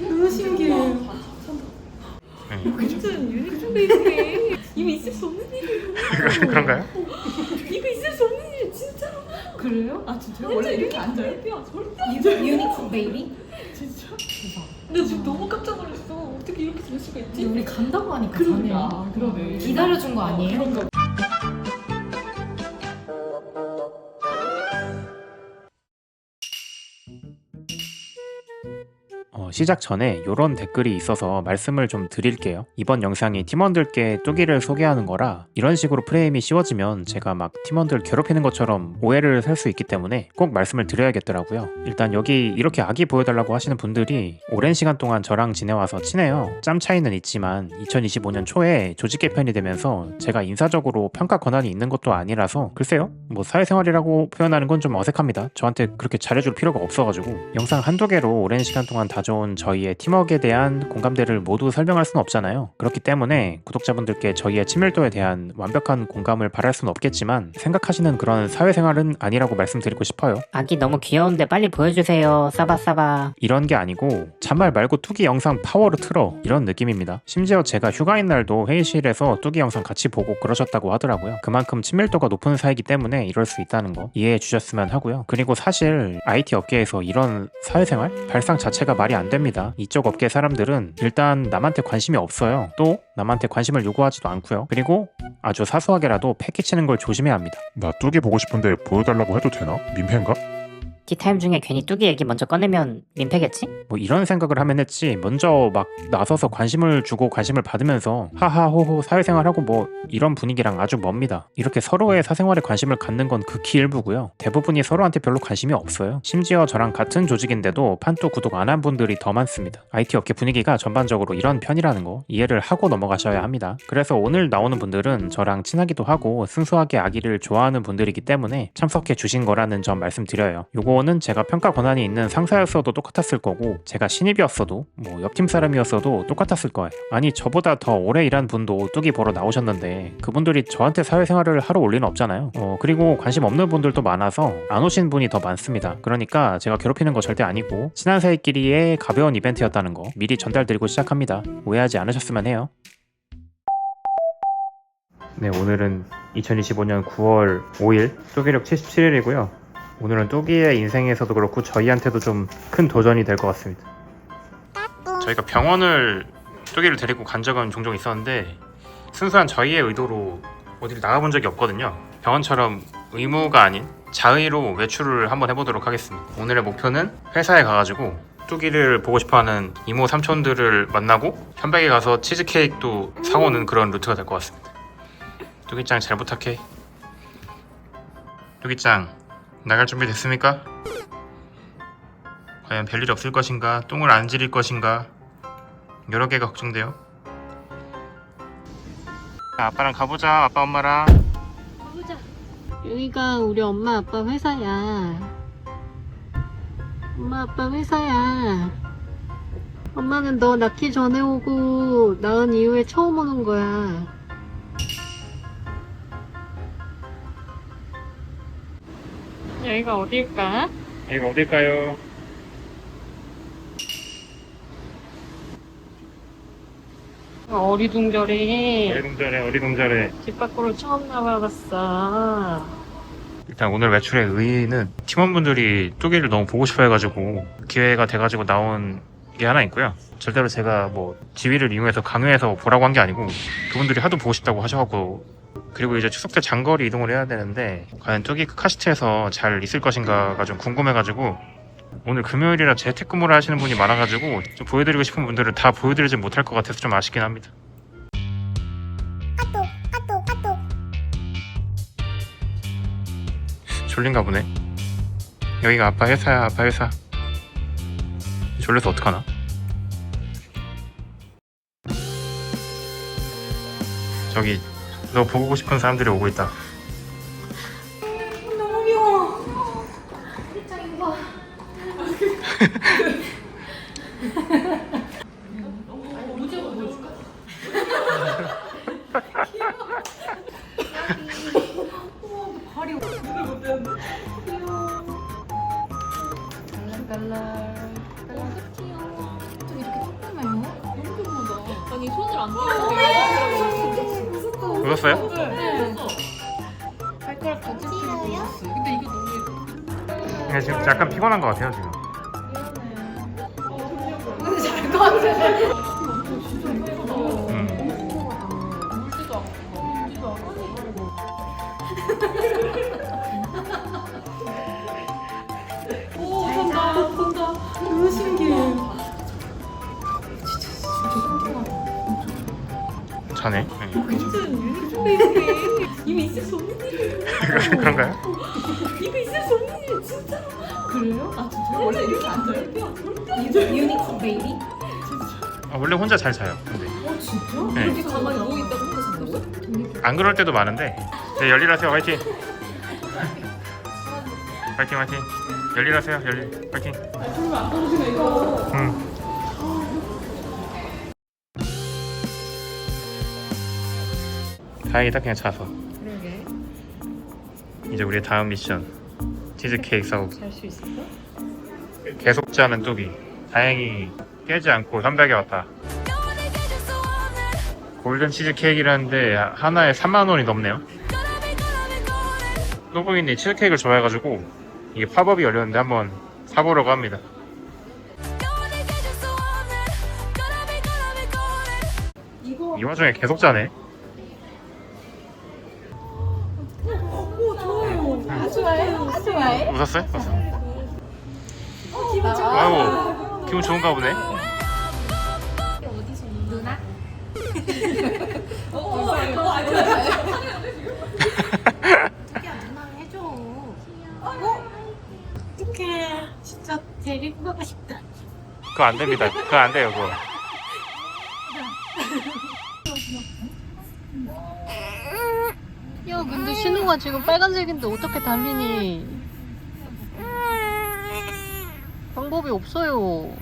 너무 신기해. 네. 완전 유니크 베이스네. 이거 있을 수 없는 일이에요. 그런가요? 이거 있을 수 없는 일이에요, 진짜. 그래요? 아 진짜요? 원래 이렇게 앉아요? 유니콘 베이비? 진짜? 나 지금 너무 깜짝 놀랐어. 어떻게 이렇게 될 수가 있지? 우리 간다고 하니까 그러니까. 가네요. 그러네. 기다려준 거 아니에요? 그런가 어, 시작 전에 이런 댓글이 있어서 말씀을 좀 드릴게요. 이번 영상이 팀원들께 뚜기를 소개하는 거라 이런 식으로 프레임이 씌워지면 제가 막 팀원들 괴롭히는 것처럼 오해를 살 수 있기 때문에 꼭 말씀을 드려야겠더라고요. 일단 여기 이렇게 아기 보여달라고 하시는 분들이 오랜 시간 동안 저랑 지내와서 친해요. 짬 차이는 있지만 2025년 초에 조직 개편이 되면서 제가 인사적으로 평가 권한이 있는 것도 아니라서 글쎄요. 뭐 사회생활이라고 표현하는 건 좀 어색합니다. 저한테 그렇게 잘해줄 필요가 없어가지고 영상 한두 개로 오랜 시간 동안 다져 온 저희의 팀워크에 대한 공감대를 모두 설명할 수는 없잖아요. 그렇기 때문에 구독자분들께 저희의 친밀도에 대한 완벽한 공감을 바랄 수는 없겠지만 생각하시는 그런 사회생활은 아니라고 말씀드리고 싶어요. 아기 너무 귀여운데 빨리 보여주세요. 싸바싸바. 이런 게 아니고 잔말 말고 뚜기 영상 파워로 틀어 이런 느낌입니다. 심지어 제가 휴가인 날도 회의실에서 뚜기 영상 같이 보고 그러셨다고 하더라고요. 그만큼 친밀도가 높은 사이기 때문에 이럴 수 있다는 거 이해해 주셨으면 하고요. 그리고 사실 IT 업계에서 이런 사회생활 발상 자체가 말이 안 됩니다. 이쪽 업계 사람들은 일단 남한테 관심이 없어요. 또 남한테 관심을 요구하지도 않고요. 그리고 아주 사소하게라도 패기 치는 걸 조심해야 합니다. 나 뚜기 보고 싶은데 보여달라고 해도 되나? 민폐인가? 티타임 중에 괜히 뚜기 얘기 먼저 꺼내면 민폐겠지? 뭐 이런 생각을 하면 했지. 먼저 막 나서서 관심을 주고 관심을 받으면서 하하호호 사회생활하고 뭐 이런 분위기랑 아주 멉니다. 이렇게 서로의 사생활에 관심을 갖는 건 극히 일부고요. 대부분이 서로한테 별로 관심이 없어요. 심지어 저랑 같은 조직인데도 판또 구독 안 한 분들이 더 많습니다. IT 업계 분위기가 전반적으로 이런 편이라는 거 이해를 하고 넘어가셔야 합니다. 그래서 오늘 나오는 분들은 저랑 친하기도 하고 순수하게 아기를 좋아하는 분들이기 때문에 참석해 주신 거라는 점 말씀드려요. 요거 는 제가 평가 권한이 있는 상사였어도 똑같았을 거고 제가 신입이었어도 뭐 옆팀 사람이었어도 똑같았을 거예요. 아니 저보다 더 오래 일한 분도 뚜기 보러 나오셨는데 그분들이 저한테 사회생활을 하러 올 리는 없잖아요. 어 그리고 관심 없는 분들도 많아서 안 오신 분이 더 많습니다. 그러니까 제가 괴롭히는 거 절대 아니고 친한 사이끼리의 가벼운 이벤트였다는 거 미리 전달드리고 시작합니다. 오해하지 않으셨으면 해요. 네 오늘은 2025년 9월 5일 뚜기력 77일이고요 오늘은 뚜기의 인생에서도 그렇고 저희한테도 좀 큰 도전이 될 것 같습니다. 저희가 병원을 뚜기를 데리고 간 적은 종종 있었는데 순수한 저희의 의도로 어디를 나가본 적이 없거든요. 병원처럼 의무가 아닌 자의로 외출을 한번 해보도록 하겠습니다. 오늘의 목표는 회사에 가가지고 뚜기를 보고 싶어하는 이모 삼촌들을 만나고 현백에 가서 치즈케이크도 사오는 그런 루트가 될 것 같습니다. 뚜기짱 잘 부탁해. 뚜기짱 나갈 준비 됐습니까? 과연 별일 없을 것인가? 똥을 안 지릴 것인가? 여러 개가 걱정돼요. 자, 아빠랑 가보자. 아빠 엄마랑. 가보자. 여기가 우리 엄마 아빠 회사야. 엄마 아빠 회사야. 엄마는 너 낳기 전에 오고 낳은 이후에 처음 오는 거야. 여기가 어딜까? 여기가 어딜까요? 어리둥절해. 어리둥절해, 어리둥절해. 집 밖으로 처음 나가봤어. 일단 오늘 외출의 의의는 팀원분들이 뚜기를 너무 보고 싶어 해가지고 기회가 돼가지고 나온 게 하나 있고요. 절대로 제가 뭐 지위를 이용해서 강요해서 보라고 한 게 아니고 그분들이 하도 보고 싶다고 하셔갖고 그리고 이제 추석 때 장거리 이동을 해야 되는데 과연 뚜기 카시트에서 잘 있을 것인가가 좀 궁금해가지고 오늘 금요일이라 재택근무를 하시는 분이 많아가지고 좀 보여드리고 싶은 분들은 다 보여드리지 못할 것 같아서 좀 아쉽긴 합니다. 졸린가 보네. 여기가 아빠 회사야, 아빠 회사. 졸려서 어떡하나? 저기 너 보고 싶은 사람들이 오고 있다. 웃었어요? 네. 발가락 같이 찢어졌어요. 근데 이게 너무 예뻐. 네, 지금 약간 피곤한 것 같아요 지금. 근데 잘것 같아. 음. 물지도 않고 물지도 않고. 오 본다 본다. 너무 신기해. 자네. 네. 완전 유니크 베이비. 이미 있을 수 없는 일. 그런가요? 이미 있을 수 없는 일 진짜. 그래요? 아 진짜요? 원래 이렇게 안 자요? 유니콘 베이비? 아, 원래 혼자 잘 자요. 근데 어 진짜? 네. 이렇게 가만히 누워 있다가 혼자 잔다고요? 안 그럴 때도 많은데. 네, 열일하세요. 화이팅. 화이팅 화이팅. 열일하세요. 열일. 화이팅. 아 정말 안 떨어지네 이거. 음. 다행이다 그냥 자서. 그러게. 이제 우리의 다음 미션 치즈 케이크 사오기. 잘 수 있을까? 계속 자는 뚜기. 다행히 깨지 않고 현백에 왔다. 골든 치즈 케이크라는데 하나에 3만 원이 넘네요. 뚜부인이 치즈 케이크를 좋아해가지고 이게 팝업이 열렸는데 한번 사보려고 합니다. 이 와중에 계속 자네. 웃었어요? 웃었어. 어 기분 좋아. 아이고 기분 좋은가 보네. 누나? 어, 어, 누나 해줘 어떡해. 진짜 데리고 가고 싶다. 그거 안 됩니다. 그거 안 돼요, 그거. 야, 근데 신호가 지금 빨간색인데 어떻게 달리니? 방법이 없어요.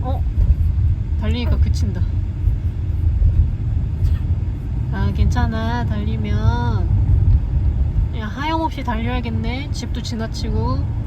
어? 달리니까 그친다. 아, 괜찮아. 달리면. 그냥 하염없이 달려야겠네. 집도 지나치고.